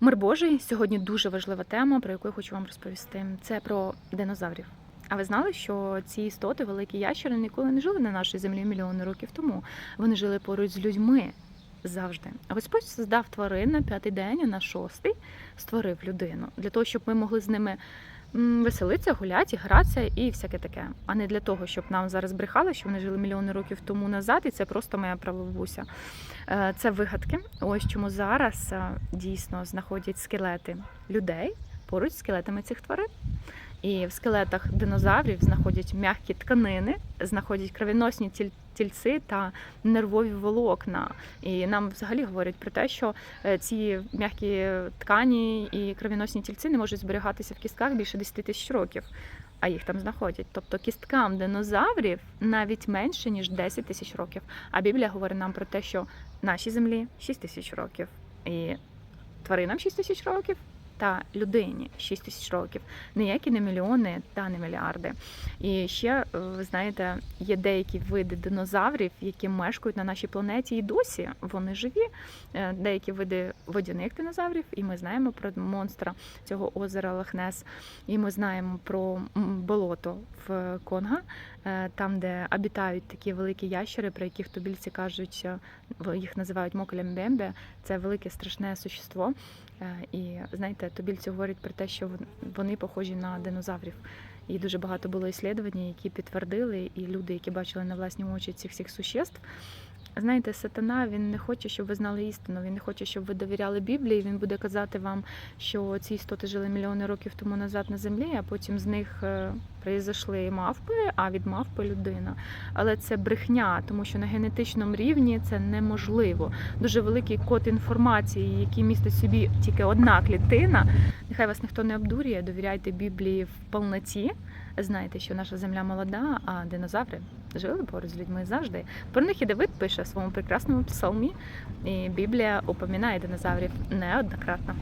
Мир Божий сьогодні дуже важлива тема, про яку я хочу вам розповісти. Це про динозаврів. А ви знали, що ці істоти, великі ящери, ніколи не жили на нашій землі мільйони років тому. Вони жили поруч з людьми завжди. А Господь создав тварин на п'ятий день, а на шостий створив людину для того, щоб ми могли з ними веселитися, гуляти, гратися і всяке таке. А не для того, щоб нам зараз брехали, що вони жили мільйони років тому назад, і це просто моя прабабуся. Е, Це вигадки. Ось чому зараз е, дійсно знаходять скелети людей поруч з скелетами цих тварин. І в скелетах динозаврів знаходять м'які тканини, знаходять кровіносні тіль- тільці та нервові волокна. І нам взагалі говорять про те, що е, ці м'які ткані і кровіносні тільці не можуть зберігатися в кістках більше 10 тисяч років. А їх там знаходять. Тобто кісткам динозаврів навіть менше ніж 10 тисяч років. А Біблія говорить нам про те, що нашій землі 6 тисяч років, і тваринам 6 тисяч років, та людині 6 тисяч років. Ніякі не мільйони та не мільярди. І ще, е, ви знаєте, є деякі види динозаврів, які мешкають на нашій планеті і досі вони живі. Е, Деякі види водяних динозаврів, і ми знаємо про монстра цього озера Лохнес, і ми знаємо про болото в Конго, е, там, де обітають такі великі ящери, про яких тубільці кажуть, їх називають мокелембембе. Це велике страшне существо. І знаєте, тубільці говорять про те, що вони похожі на динозаврів. І дуже багато було іслідувань, які підтвердили, і люди, які бачили на власні очі цих всіх существ. Знаєте, сатана він не хоче, щоб ви знали істину. Він не хоче, щоб ви довіряли Біблії. Він буде казати вам, що ці істоти жили мільйони років тому назад на землі, а потім з них е, произошли мавпи, а від мавпи людина. Але це брехня, тому що на генетичному рівні це неможливо. Дуже великий код інформації, який містить собі тільки одна клітина. Нехай вас ніхто не обдурює, довіряйте Біблії в повноті. Знайте, що наша земля молода, а динозаври жили поруч з людьми завжди. Про них і Давид пише в своєму прекрасному псалмі, і Біблія упомінає динозаврів неоднократно.